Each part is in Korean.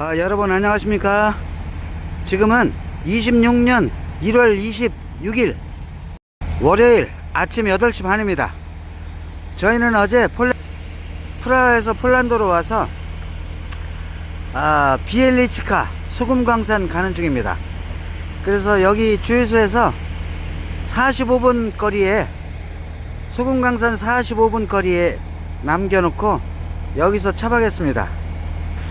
아, 여러분 안녕하십니까? 지금은 26년 1월 26일 월요일 아침 8시 반입니다. 저희는 어제 폴 프라하에서 폴란드로 와서 아, 비엘리치카 수금광산 가는 중입니다. 그래서 여기 주유소에서 45분 거리에 수금광산 45분 거리에 남겨놓고 여기서 차박했습니다.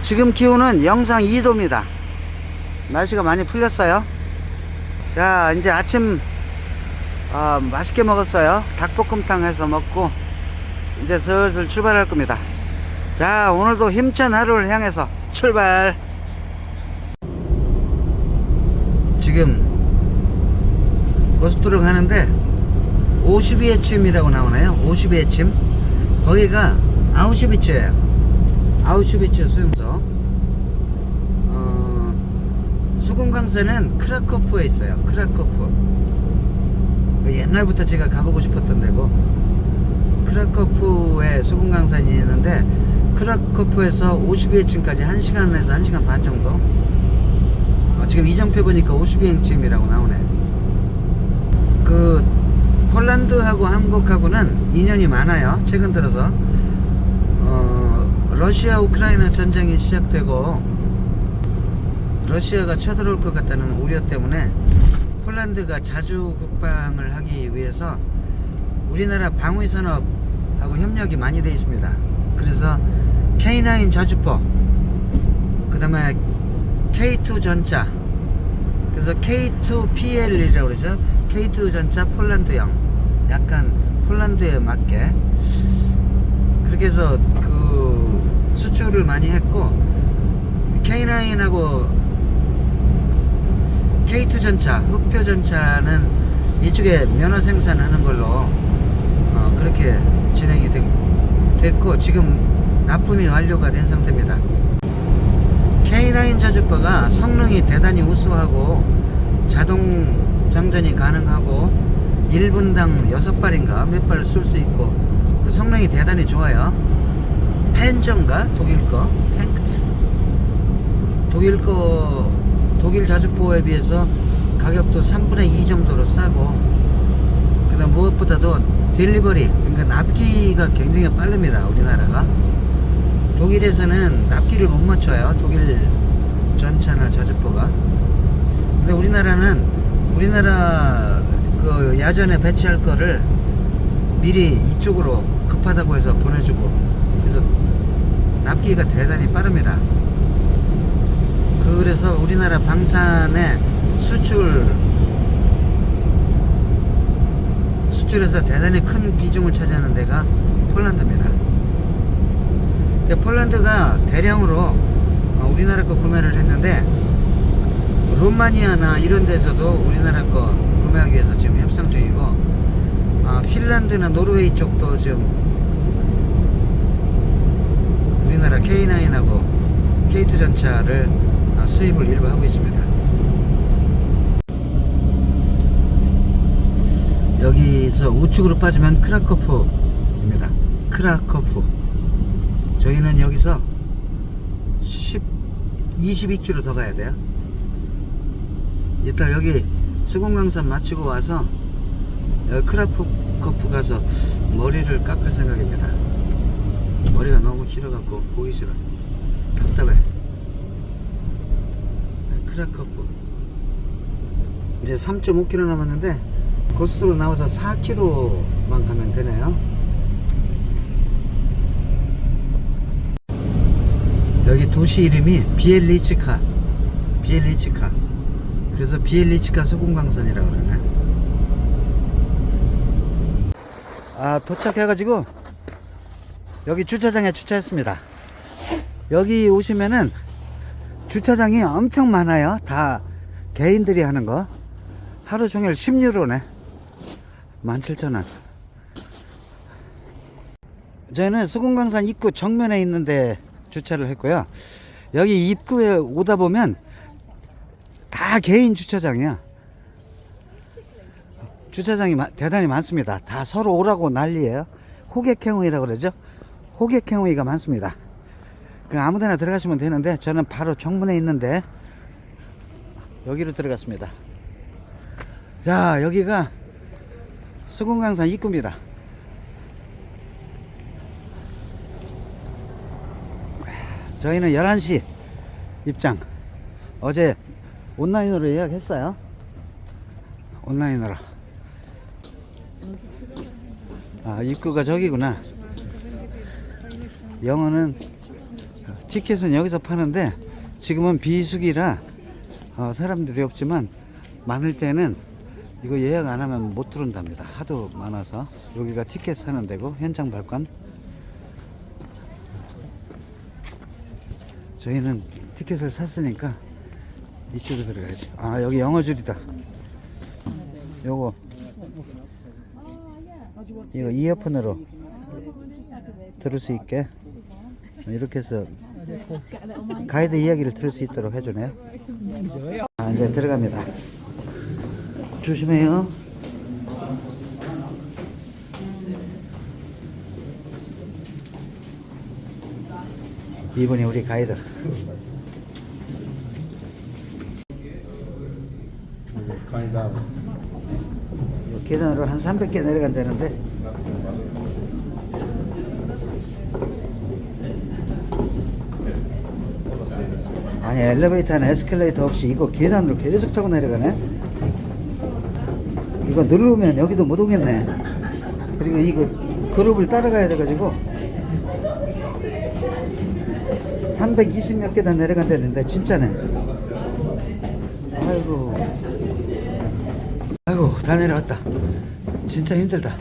지금 기온은 영상 2도입니다. 날씨가 많이 풀렸어요. 자, 이제 아침 아, 맛있게 먹었어요. 닭볶음탕 해서 먹고 이제 슬슬 출발할 겁니다. 자, 오늘도 힘찬 하루를 향해서 출발. 지금 고속도로 가는데 52의 침이라고 나오네요. 52의 침. 거기가 아우슈비츠예요. 아우슈비츠 수용소. 어, 수금강산은 크라코프에 있어요. 크라코프. 옛날부터 제가 가보고 싶었던 데고 크라코프에 수금강산이 있는데 크라코프에서 52층까지 1시간에서 1시간 반 정도 어, 지금 이정표 보니까 52행침이라고 나오네 그 폴란드하고 한국하고는 인연이 많아요 최근 들어서 어, 러시아 우크라이나 전쟁이 시작되고 러시아가 쳐들어올 것 같다는 우려 때문에 폴란드가 자주 국방을 하기 위해서 우리나라 방위 산업하고 협력이 많이 되어 있습니다. 그래서 K9 자주포, 그 다음에 K2 전차, 그래서 K2PL이라고 그러죠. K2 전차 폴란드형, 약간 폴란드에 맞게 그렇게 해서 그 수출을 많이 했고 K9하고 K2 전차, 흑표 전차는 이쪽에 면허 생산하는 걸로 어, 그렇게 진행이 되, 됐고 지금 납품이 완료가 된 상태입니다. K9 자주포가 성능이 대단히 우수하고 자동 장전이 가능하고 1분당 6발인가 몇 발 쏠 수 있고 그 성능이 대단히 좋아요. 펜전가 독일 거 탱크 독일 거 독일 자주포에 비해서 가격도 3분의 2 정도로 싸고 그다음 무엇보다도 딜리버리 그러니까 납기가 굉장히 빠릅니다 우리나라가. 독일에서는 납기를 못 맞춰요 독일 전차나 자주포가. 근데 우리나라는 우리나라 그 야전에 배치할 거를 미리 이쪽으로 급하다고 해서 보내주고 그래서 납기가 대단히 빠릅니다 그래서 우리나라 방산의 수출 수출에서 대단히 큰 비중을 차지하는 데가 폴란드입니다. 폴란드가 대량으로 어, 우리나라 거 구매를 했는데 루마니아나 이런 데서도 우리나라 거 구매하기 위해서 지금 협상 중이고 아, 핀란드나 노르웨이 쪽도 지금 우리나라 K9하고 K2 전차를 아, 수입을 일부 하고 있습니다. 여기서 우측으로 빠지면 크라코프입니다. 크라코프. 저희는 여기서 10, 22km 더 가야 돼요. 이따 여기 수공강산 마치고 와서 여기 크라코프 가서 머리를 깎을 생각입니다. 머리가 너무 길어갖고 보기 싫어. 답답해. 크라코프. 이제 3.5km 남았는데 고속도로 나와서 4km만 가면 되네요. 여기 도시 이름이 비엘리치카. 비엘리치카. 그래서 비엘리치카 소금광산이라고 그러네. 아, 도착해가지고 여기 주차장에 주차했습니다. 여기 오시면은 주차장이 엄청 많아요. 다 개인들이 하는 거. 하루 종일 10유로네. 17,000원. 저희는 수금강산 입구 정면에 있는데 주차를 했고요. 여기 입구에 오다 보면 다 개인 주차장이야. 주차장이 마- 대단히 많습니다. 다 서로 오라고 난리예요. 호객행위라고 그러죠. 호객행위가 많습니다. 그 아무데나 들어가시면 되는데 저는 바로 정문에 있는데 여기로 들어갔습니다. 자 여기가 수궁강산 입구입니다. 저희는 11시 입장. 어제 온라인으로 예약했어요. 온라인으로. 아, 입구가 저기구나. 영어는 티켓은 여기서 파는데 지금은 비수기라 어, 사람들이 없지만 많을 때는 이거 예약 안 하면 못 들어온답니다. 하도 많아서 여기가 티켓 사는 데고 현장 발권. 저희는 티켓을 샀으니까 이쪽으로 들어가야지. 아 여기 영어 줄이다. 요거 이거 이어폰으로 들을 수 있게 이렇게 해서 가이드 이야기를 들을 수 있도록 해주네요. 아, 이제 들어갑니다. 조심해요. 이분이 우리 가이드. 요 계단으로 한 300개 내려간다는데 아니 엘리베이터는 에스컬레이터 없이 이거 계단으로 계속 타고 내려가네. 이거 누르면 여기도 못 오겠네. 그리고 이거 그룹을 따라가야 돼가지고 320몇 계단 내려간다는데 진짜네. 아이고. 아이고 다 내려왔다. 진짜 힘들다.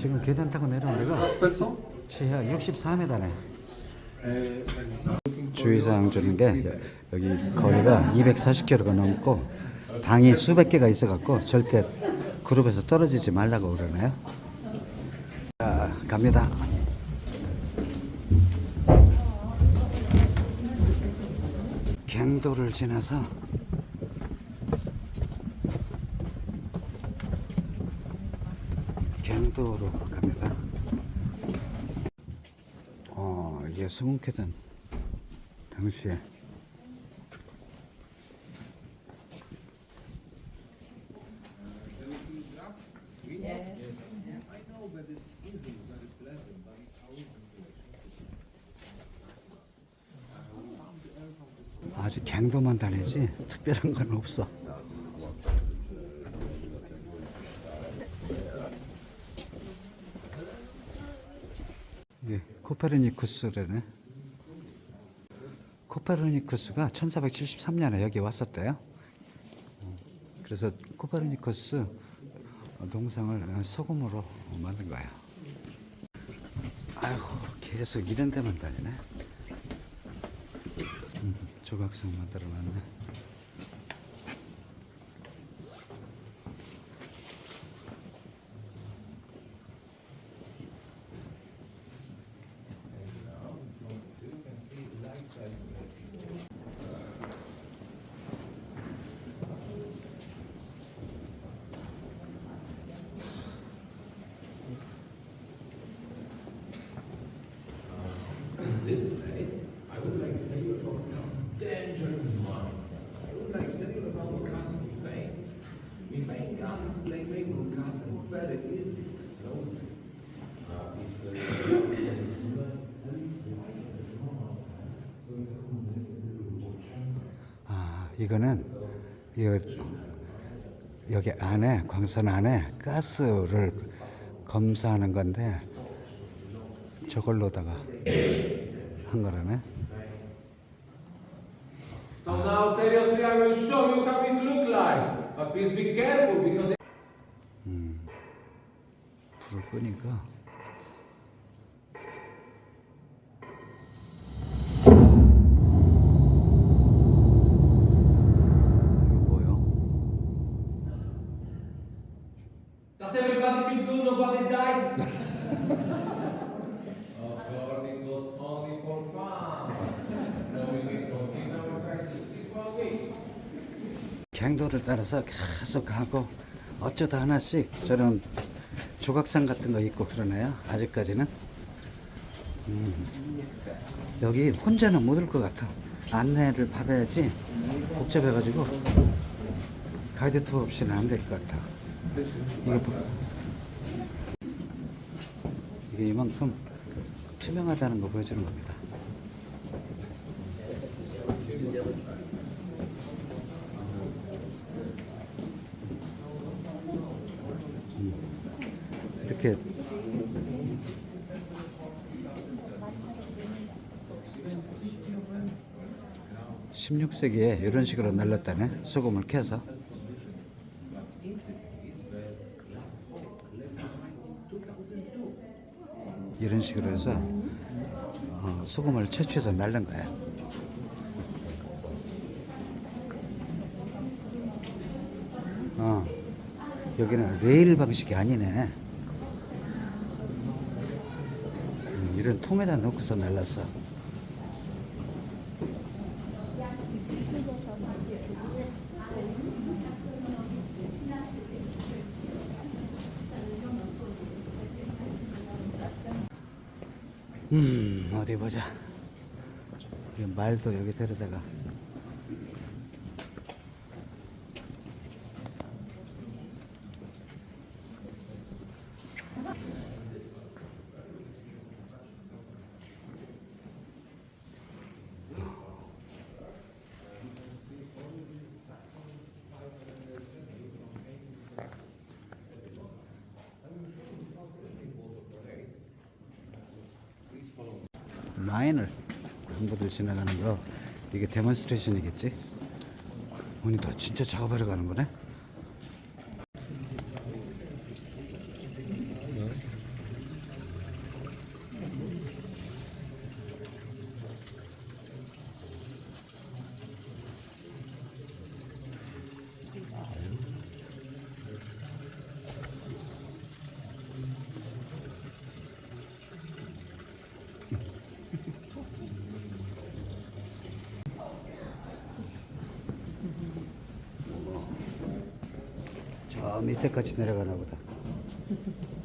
지금 계단 타고 내려온 데가 지하 64m네 주의사항 주는 게 여- 여기 거리가 240km가 넘고 방이 수백 개가 있어갖고 절대 그룹에서 떨어지지 말라고 그러네요 자 갑니다 갱도를 지나서 갱도로 갑니다. 어, 이게 수문계단 당시에 아직 갱도만 다니지 특별한 건 없어. 예, 코페르니쿠스래네. 코페르니쿠스가 1473년에 여기 왔었대요. 어, 그래서 코페르니쿠스 동상을 소금으로 만든 거예요. 아이고, 계속 이런 데만 다니네. 음, 조각상 만들어 놨네. this place, I would like to tell you about some danger mines. I would like to tell you about in Spain. In main gardens, like Maywood Castle, but it is explosive. Uh, it's a 아, 이거는 이거 여기 안에 광선 안에 가스를 검사하는 건데 저걸로다가 한 거라네. So now, seriously, I will show you how it look like. But please be careful because 불을 끄니까 이거 뭐요? Does everybody feel good? Nobody died? of course, 갱도를 따라서 계속 가고 어쩌다 하나씩 저런 조각상 같은 거 있고 그러네요. 아직까지는. 음. 여기 혼자는 못 올 것 같아. 안내를 받아야지 복잡해가지고 가이드 투어 없이는 안 될 것 같아. 이거 보- 이게 이만큼 투명하다는 거 보여주는 겁니다. 음. 이렇게. 16세기에 이런 식으로 날렸다네. 소금을 캐서. 이런 식으로 해서 어, 소금을 채취해서 날린 거야. 어, 여기는 레일 방식이 아니네 음, 이런 통에다 넣고서 날랐어. 음 어디 보자. 이 말도 여기 데려다가 라인을 한부들 지나가는 거 이게 데몬스트레이션이겠지? 오니도 진짜 작업하러 가는 거네 저 밑에까지 내려가나 보다 Uh, uh, uh.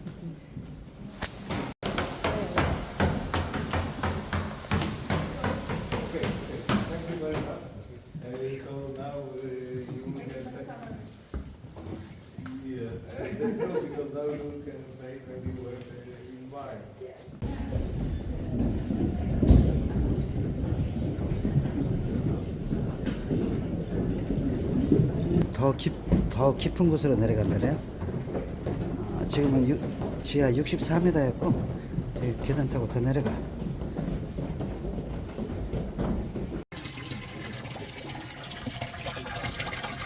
더 깊, 더 깊은 곳으로 내려간다네요. 아, 지금은 유, 지하 64m였고 저기 계단 타고 더 내려가.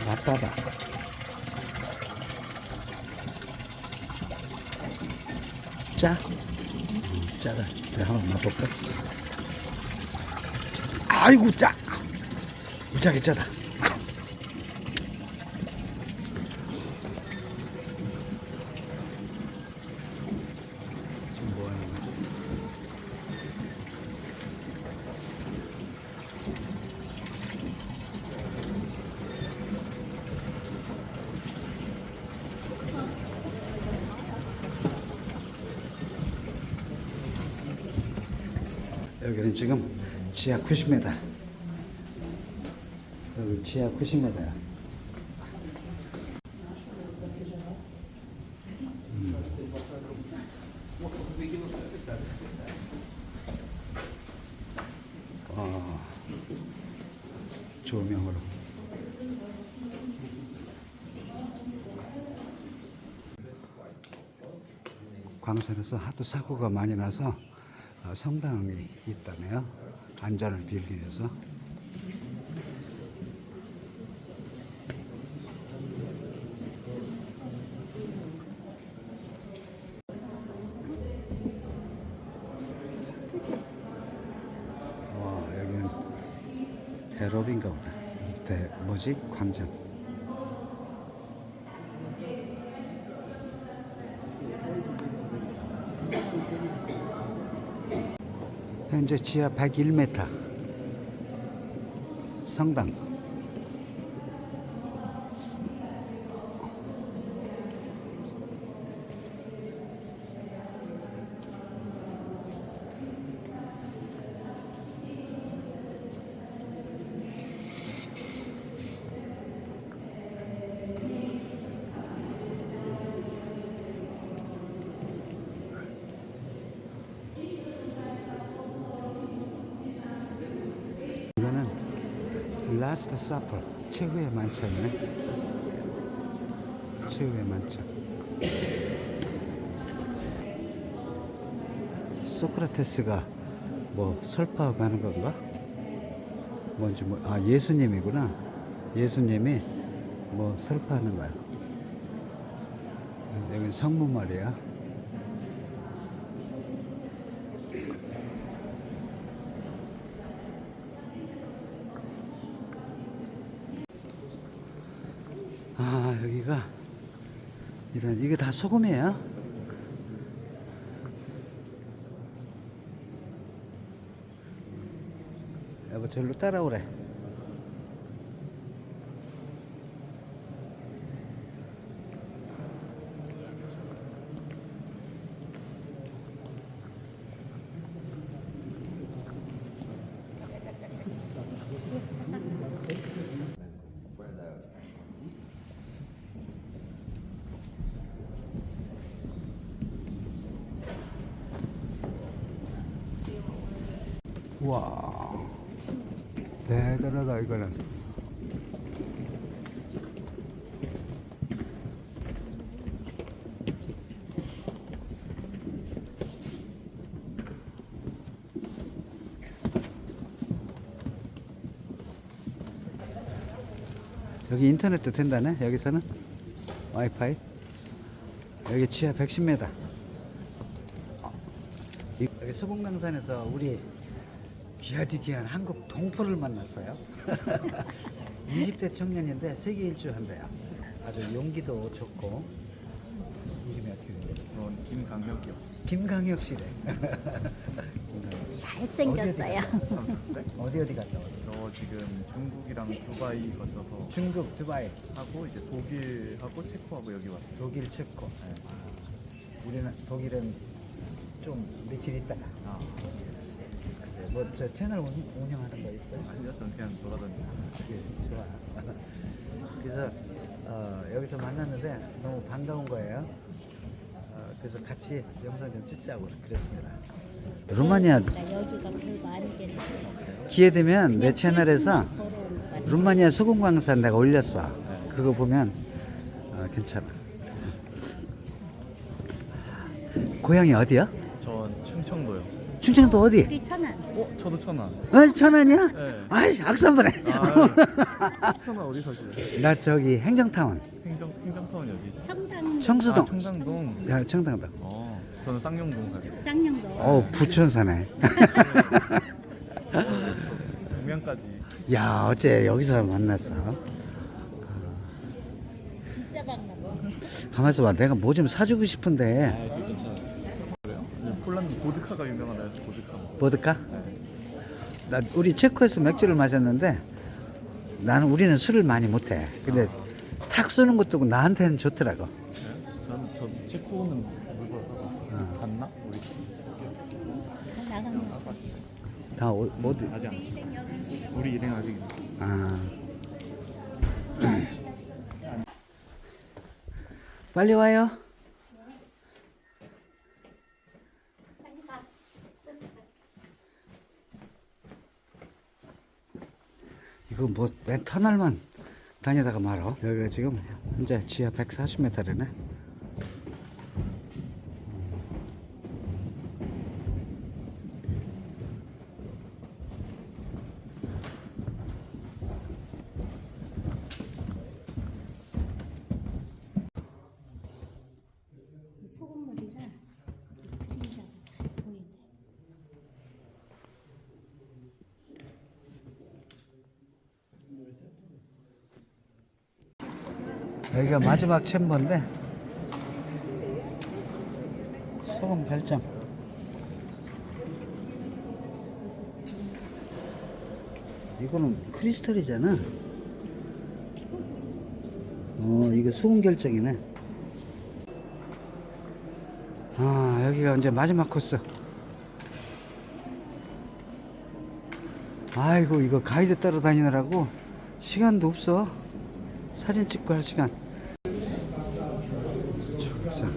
맞다다. 짜? 음, 짜다. 내가 한번 맛볼까? 아이고 짜. 무지하게 짜다 지금 뭐 하는 거지? 여기는 지금 지하 90m. 여기 지하 90m야. 어, 조명으로. 광산에서 하도 사고가 많이 나서 어, 성당이 있다네요. 안전을 빌기 위해서. 와 여기는 대로인가 보다. 대 뭐지 광장. 현재 지하 101m 성당 라스트 사플 최후의 만찬이네. 최후의 만찬. 소크라테스가 뭐 설파하고 하는 건가? 뭔지 뭐, 아 예수님이구나. 예수님이 뭐 설파하는 거야. 여기 성문 말이야 아 여기가 이런 이게 다 소금이에요? 여보 절로 따라오래 와 대단하다 이거는 여기 인터넷도 된다네 여기서는 와이파이 여기 지하 110m 여기 소금강산에서 우리 귀하디 귀한 한국 동포를 만났어요. 20대 청년인데 세계 일주 한대요. 아주 용기도 좋고 이름이 어떻게 돼요? 전 김강혁이요. 김강혁 씨래. 잘생겼어요. 어디 어디 갔다 왔어요? 저 지금 중국이랑 두바이 거쳐서 중국, 두바이, 하고 이제 독일하고 체코하고 여기 왔어요. 독일, 체코. 예. 우리는 독일은 좀 며칠 있다가. 아, 뭐 저 채널 운- 운영하는 거 있어요? 아니요, 전 그냥 돌아다니고. 예, 좋아. 그래서 어, 여기서 만났는데 너무 반가운 거예요. 어, 그래서 같이 영상 좀 찍자고 그랬습니다. 루마니아. 기회 되면 내 채널에서 루마니아 소금 광산 내가 올렸어. 그거 보면 어, 괜찮아. 고향이 어디야? 전 충청도요. 충청도 어디? 우리 천안. 어, 저도 천안. 어, 천안이야? 네. 아이씨, 악산부네. 아, 천안 어디 사세요? 나 저기 행정타운, 행정 행정타운 여기죠. 청담. 청수동. 아, 청담동. 야, 청담동. 어, 저는 쌍용동 살고. 쌍용도. 어, 부천사네. 동면까지. 야, 어째 여기서 만났어. 진짜 반가워. 가만 있어 봐. 내가 뭐 좀 사주고 싶은데. 그래요? 네, 폴란드 보드카가 유명하나요? 보드카. 보드까? 나 우리 체코에서 맥주를 마셨는데 나는 우리는 술을 많이 못해. 근데 탁 쏘는 것도 나한테는 좋더라고. 네? 저는 저 체코는 갔나? 우리 나가면 다 어, 어디? 아직 안. 우리 일행 아직. 아. 빨리 와요. 이거 뭐맨 터널만 다니다가 말어. 여기가 지금 현재 지하 140m래네. 이 소금물이라 그림자가 잘 보이네. 여기가 마지막 챔버인데. 소금 별점 이거는 크리스탈이잖아. 어 이거 소금 결정이네. 아 여기가 이제 마지막 코스. 아이고 이거 가이드 따라 다니느라고 시간도 없어. 사진 찍고 할 시간 축산.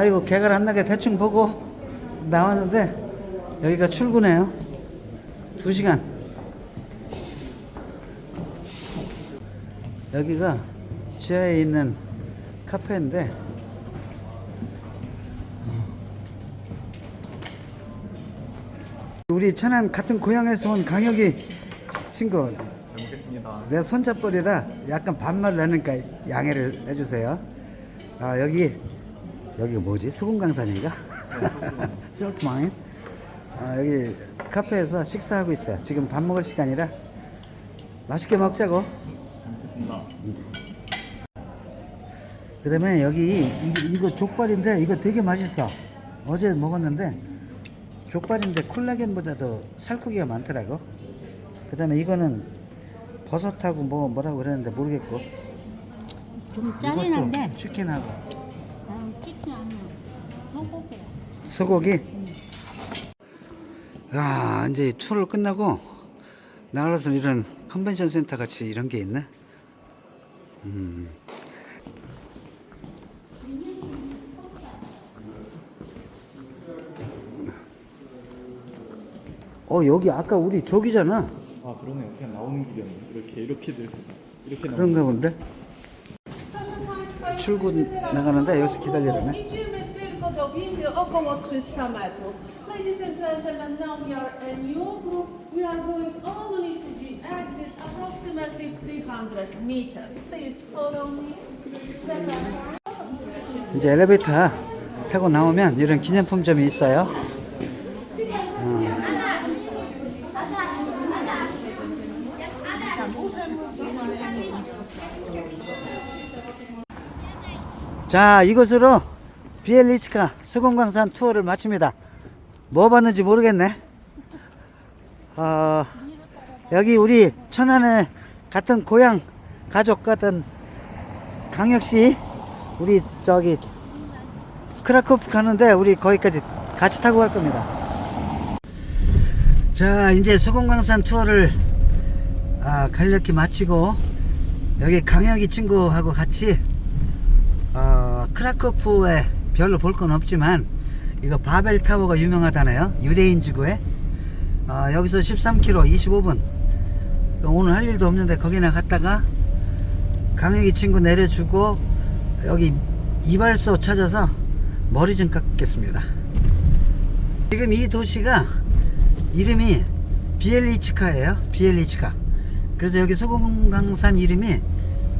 아이고 개가 안 나게 대충 보고 나왔는데 여기가 출구네요. 2시간. 여기가 지하에 있는 카페인데 우리 천안 같은 고향에서 온 강혁이 친구. 내 손잡벌이라 약간 반말을 하니까 양해를 해주세요. 아 여기 여기가 뭐지? 수공강산인가? 솔트마인. 아 여기 카페에서 식사하고 있어요. 지금 밥 먹을 시간이라 맛있게 먹자고. 먹겠습니다. 그다음에 여기 이- 이거 족발인데 이거 되게 맛있어. 어제 먹었는데 족발인데 콜라겐보다도 살코기가 많더라고. 그 다음에 이거는 버섯하고 뭐 뭐라고 그랬는데 모르겠고. 좀 짜긴 한데. 치킨하고 소고기. 야 이제 이 투어를 끝나고 나가서 이런 컨벤션 센터 같이 이런 게 있네. 음. 어 여기 아까 우리 저기잖아. 아 그러네요. 그냥 나오는 길이었네. 이렇게 이렇게 될 수가. 이렇게 그런가. 본데. 출구 나가는데 여기서 기다리라네. Windy około 300 metrów. Ladies and gentlemen, now we are a new group. We are going only to the exit, approximately 300 meters. Please follow me. 이제 엘리베이터 타고 나오면 이런 기념품점이 있어요. 자, 이것으로 비엘리치카 수공강산 투어를 마칩니다. 뭐 봤는지 모르겠네. 어, 여기 우리 천안에 같은 고향 가족 같은 강혁씨 우리 저기 크라코프 가는데 우리 거기까지 같이 타고 갈 겁니다. 자 이제 수공강산 투어를 아, 간략히 마치고 여기 강혁이 친구하고 같이 어, 크라코프에 별로 볼 건 없지만 이거 바벨 타워가 유명하다네요 유대인 지구에 어, 여기서 13km 25분 오늘 할 일도 없는데 거기나 갔다가 강혁이 친구 내려주고 여기 이발소 찾아서 머리 좀 깎겠습니다. 지금 이 도시가 이름이 비엘리치카예요. 비엘리치카. 그래서 여기 소금강산 이름이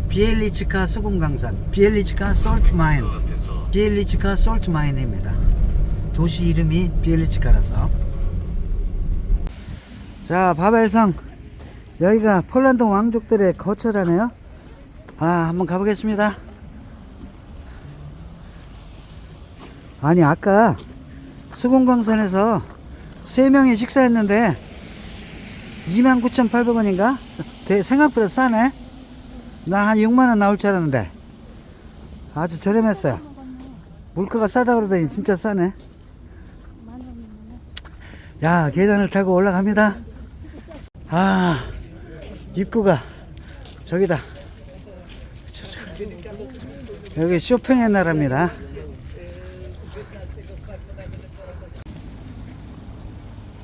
비엘리치카 소금강산, 비엘리치카 솔트마인, 비엘리치카 솔트마인입니다. 도시 이름이 비엘리치카라서. 자, 바벨성 여기가 폴란드 왕족들의 거처라네요. 아, 한번 가보겠습니다. 아니, 아까 수공광산에서 세명이 식사했는데 29,800원인가? 생각보다 싸네? 나 한 6만원 나올 줄 알았는데 아주 저렴했어요. 물가가 싸다 그러더니 진짜 싸네. 야, 계단을 타고 올라갑니다. 아, 입구가 저기다. 여기 쇼핑의 나라입니다.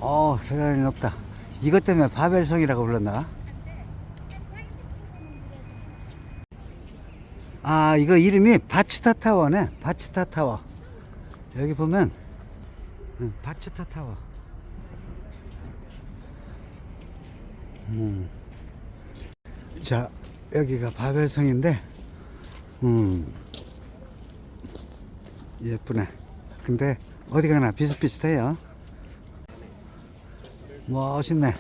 어, 대단히 높다. 이것 때문에 바벨성이라고 불렀나? 아, 이거 이름이 바치타 타워네. 바치타 타워. 여기 보면, 응, 바치타 타워. 음. 자, 여기가 바벨성인데, 음, 예쁘네. 근데 어디 가나 비슷비슷해요. 멋있네.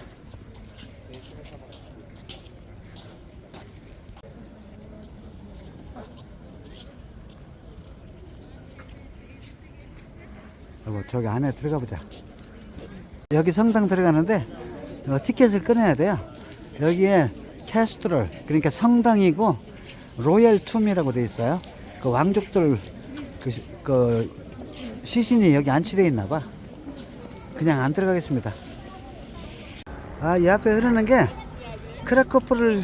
여보, 저기 안에 들어가 보자. 여기 성당 들어가는데 어, 티켓을 끊어야 돼요. 여기에 캐스트롤 그러니까 성당이고 로열 툼이라고 돼 있어요. 그 왕족들 그, 시- 그 시신이 여기 안치되어 있나 봐. 그냥 안 들어가겠습니다. 아, 이 앞에 흐르는 게 크라코프를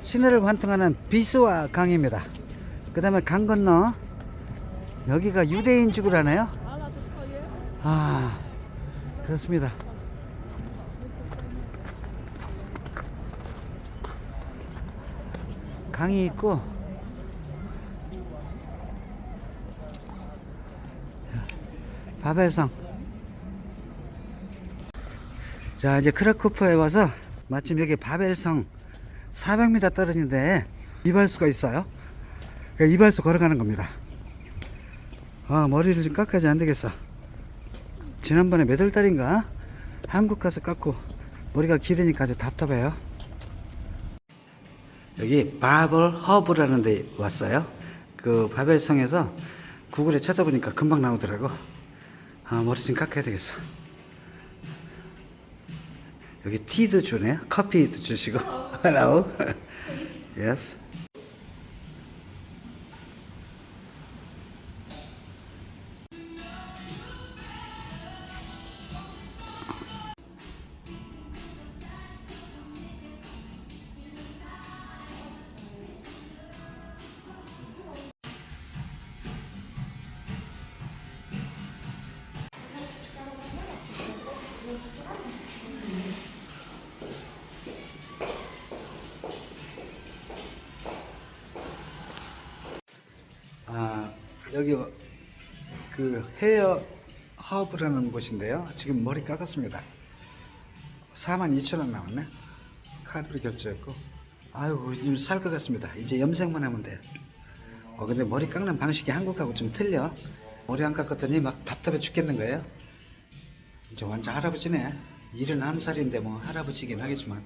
시내를 관통하는 비스와 강입니다. 그 다음에 강 건너 여기가 유대인 지구라네요. 아, 그렇습니다. 강이 있고. 바벨성 자 이제 크라쿠프에 와서 마침 여기 바벨성 400m 떨어진데 이발소가 있어요. 그 이발소 걸어가는 겁니다. 아 머리를 좀 깎아야지 안 되겠어 지난번에 몇 월 달인가 한국 가서 깎고 머리가 기르니까 아주 답답해요. 여기 바벨 허브라는 데 왔어요. 그 바벨성에서 구글에 찾아보니까 금방 나오더라고. 아 머리 좀 깎아야 되겠어. 여기 티도 주네요. 커피도 주시고. Hello 여기 그 헤어 허브라는 곳인데요. 지금 머리 깎았습니다. 42,000원 나왔네. 카드로 결제했고. 아유, 지금 살 것 같습니다. 이제 염색만 하면 돼. 어, 근데 머리 깎는 방식이 한국하고 좀 틀려. 머리 안 깎았더니 막 답답해 죽겠는 거예요. 이제 완전 할아버지네. 71살인데 뭐 할아버지긴 하겠지만.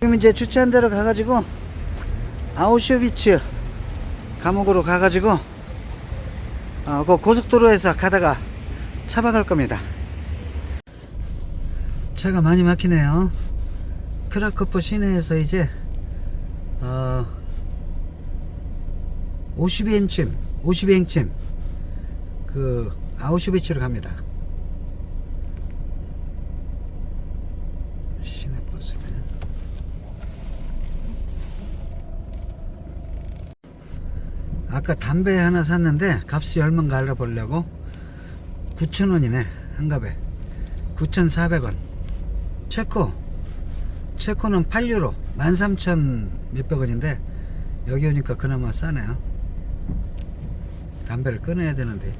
지금 이제 주차한 대로 가가지고 아우슈비츠 감옥으로 가가지고 어, 그 고속도로에서 가다가 차박할 겁니다. 차가 많이 막히네요. 크라크프 시내에서 이제 어, 50엔쯤, 50엔쯤 그 아우슈비츠로 갑니다. 시내버스네. 아까 담배 하나 샀는데 값이 얼마인가 알아보려고. 9,000원이네 한갑에. 9,400원. 체코. 체코는 8유로. 13,000 몇백 원인데 여기 오니까 그나마 싸네요. 담배를 끊어야 되는데.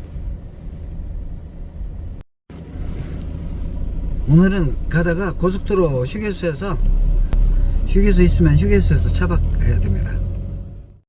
오늘은 가다가 고속도로 휴게소에서 휴게소 있으면 휴게소에서 차박해야 됩니다